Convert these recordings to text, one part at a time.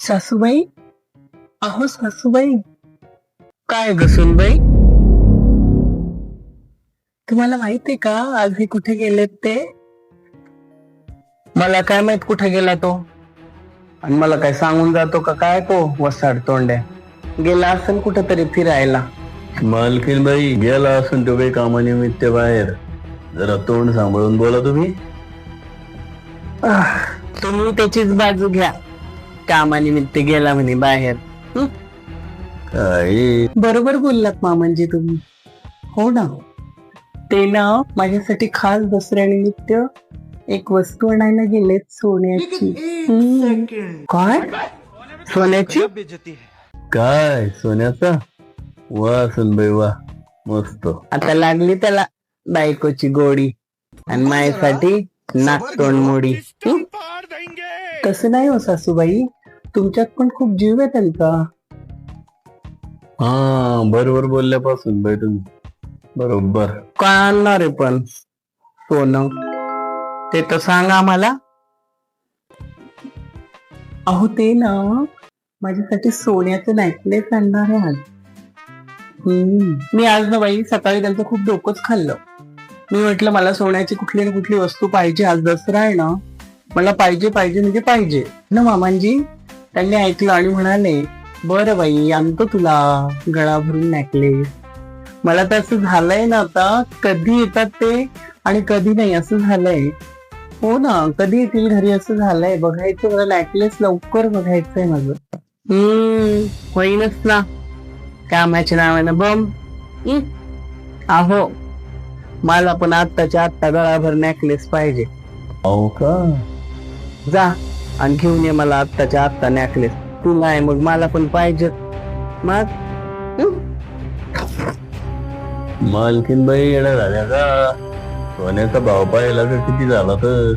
सासूबाई? अहो सासूबाई. काय घसूनबाई तुम्हाला माहितीये का आज हे कुठे गेलेत ते? मला काय माहीत कुठे गेला तो? आणि मला काय सांगून जातो का काय तो वसाड तोंड्या गेला असेल कुठेतरी फिरायला. मालकीन बाई गेला असून तो काही कामानिमित्त बाहेर. जरा तोंड सांभाळून बोला तुम्ही. आह, तुम्ही त्याचीच बाजू घ्या. कामानिमित्त गेला म्हणे बाहेर. हं? काय बरोबर बोललात मामांजी तुम्ही. हो ना. ते ना माझ्यासाठी खास दसऱ्यानिमित्त एक वस्तू आणायला गेलेत सोन्याची. हम्म. काय? सोन्याची? काय? सोन्याचा? वा सुनबाई वा. मस्त. आता लागली त्याला बायकोची गोडी. आणि माझ्यासाठी नागतोंड मोडी. हं? तसं नाही हो सासूबाई. तुमच्यात पण खूप जीव आहे त्यांचा हा बरोबर बोलल्यापासून बाई तुम्ही. बरोबर. काय आणणार आहे पण. सोनं ते तर सांगा आम्हाला. अहो ते ना माझ्यासाठी सोन्याचं नेकलेस आणणार आहे आज. हम्म. मी आज ना बाई सकाळी त्यांचं खूप डोकंच खाल्लं. मी म्हटलं मला सोन्याची कुठली ना कुठली वस्तू पाहिजे. आज दसरा आहे ना मला पाहिजे पाहिजे म्हणजे पाहिजे. ना मामांजी? त्यांनी ऐकलं आणि म्हणाले बरं बाई आणतो तुला. गळा भरून नेकलेस मला तर असं झालंय ना आता. कधी येतात ते आणि कधी नाही असं झालंय. हो ना कधी येतील घरी? असं झालंय. बघायचं मला नेकलेस लवकर बघायचंय माझं. हम्म होईनच ना. कामाच्या नावानं बम. हं? अहो मला पण आत्ताच्या आत्ता गळाभर नेकलेस पाहिजे. हो का? जा. आणि घेऊन ये मला आत्ताच्या आत्ता नेकलेस तुला आहे मग मला पण पाहिजे. मग? मालकीन बाई येण्या झाल्या का? सोन्याचा भाव पाहिला तर किती झाला तर?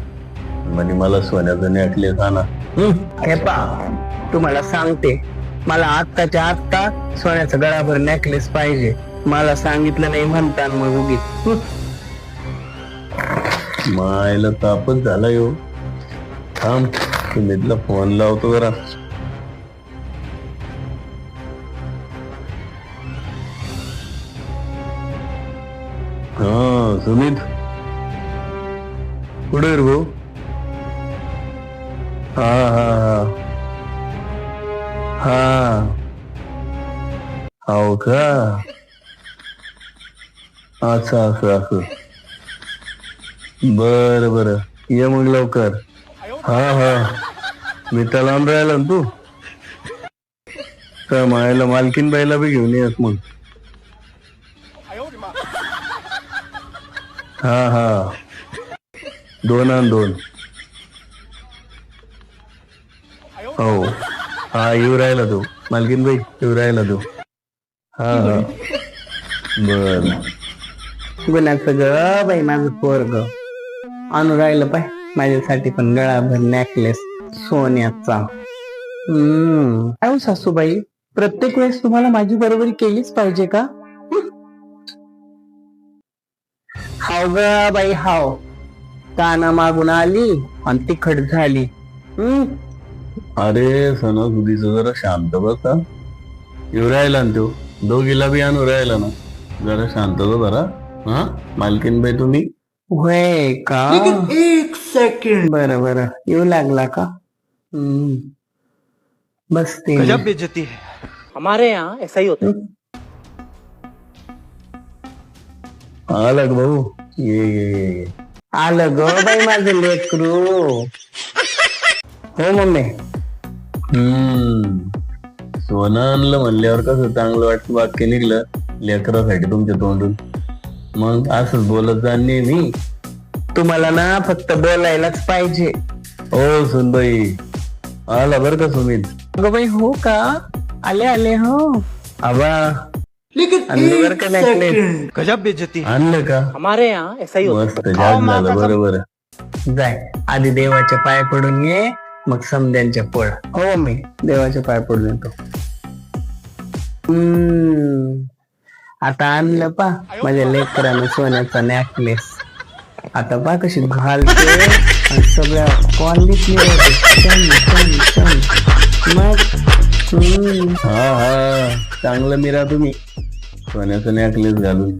म्हणजे मला सोन्याचा नेकलेस आणा. हं, पा तुम्हाला सांगते. मला आत्ताच्या आत्ता सोन्याचा गळाभर नेकलेस पाहिजे. मला सांगितलं नाही म्हणता मग उगीच. हं, मायला तापच झाला यो. थांब. सुमितला फोन लावतो जरा हा सुमित कुठे आहे रे भाऊ हा हा हा हा हो का अच्छा असं असं बर बर ये मग लवकर हा हा. मी तर लांब राहिला ना तू. तर मायाला मालकीन बाईला बी घेऊन येस मग. हा हा. दोन आण दोन. हो. हा येऊ राहिला तू. मालकीन बाई येऊ राहिला तू. हा हा. बर. गुन्ह्याचं ग बाई माझं पोरग. आणू राहिलं पाय. माझ्यासाठी पण गळाभर नेकलेस सोन्याचा. हम्म. काय हो सासूबाई प्रत्येक वेळेस तुम्हाला माझी बरोबरी केलीच पाहिजे का? हाव ग बाई हाव. काना मागून आली आणि तिखट झाली. हम्म. अरे सणासुदीच जरा शांत बसा येऊ राहिला ना तो. दोघीला बी आणू राहिला ना. जरा शांत बरा हा. मालकीन बाई तुम्ही. होय का? एक सेकंड बरं बरं. येऊ लागला का? हम्म. बसते मी. गजब बेइज्जती है। हमारे यहाँ ऐसा ही होता है। आला भाऊ ये ये ये ये. आलं ग बाई माझं लेकरू। हो मम्मी. हम्म. सोनं आणलं म्हणल्यावर कसं चांगलं वाटतं? वाक्य निघलं. लेकरासाठी तुमच्या तोंडून. मग असंच बोलत जा नेहमी तुम्हाला ना फक्त बोलायलाच पाहिजे. ओ सुनबाई. आला बर का सुमित? अगं बाई हो का? आले आले हो. आबा. आणलं बरं का necklace? गजब बेइज्जती. है आणलं का? हमारे यहाँ ऐसा ही होता मस्त जाग झालं बरोबर जाय आधी देवाच्या पाय पडून ये मग समद्यांच्या पळ. हो मी देवाच्या पाय पडून येतो. हम्म. आता आणलं पा. माझ्या लेकरानं सोन्याचा नेकलेस आता पा कशी घालते. आणि सगळ्या कॉलनीत. मग? हा हा. चांगलं मिरा तुम्ही. सोन्याचं नेकलेस घालून.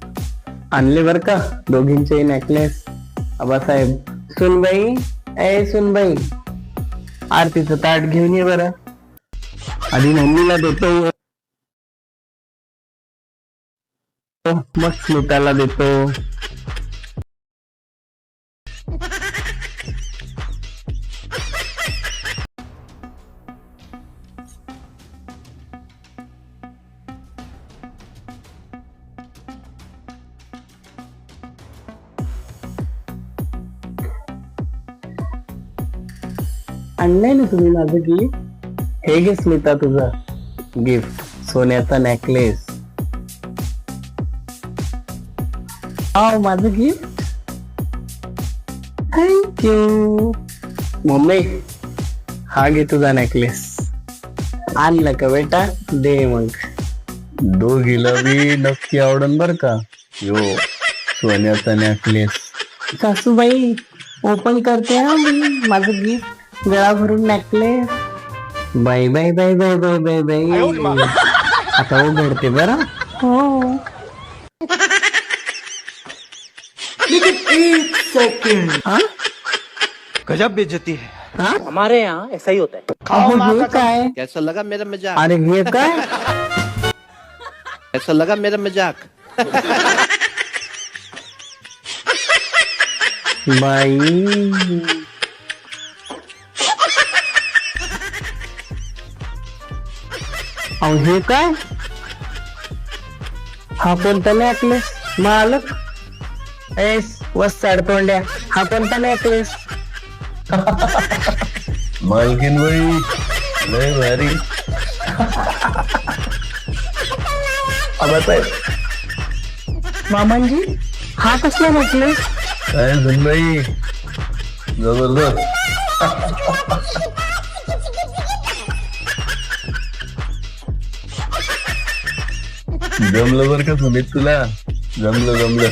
आणले बर का? दोघींचे नेकलेस आबासाहेब सुनबाई. ए सुनबाई. आरतीचं ताट घेऊन ये बरं. आधी मम्मीला देतो. मग स्मिताला देतो. आणलंय ना तुम्ही माझं गिफ्ट हे घे स्मिता तुझं. गिफ्ट सोन्याचा नेकलेस हा माझं गिफ्ट थँक्यू मम्मी हा घे तुझा नेकलेस आणलं का बेटा? दे मग. दोघीला बी नक्की आवडन बर का? यो सोन्याचा नेकलेस सासूबाई ओपन करते हा मी. माझं गिफ्ट गळा भरून necklace bye bye bye bye bye bye. Bye आता उघडते बरं. हो. हा? गजब बेइज्जती है। हा? हमारे यहाँ ऐसा ही होता है। अहो, हे। काय कैसा लगा मेरा मज़ाक? अरे हे। काय कैसा लगा मेरा मज़ाक? अहो हे काय? हा कोणता नेकलेस मालक? एस वस्ताड तोंड्या. हा कोणता नेकलेस मालकीन बाई लय भारी. मामांजी हा कसला नेकलेस काय सुनबाई जबरदस्त. जमलं बर का सुनीत तुला? जमलं जमलं.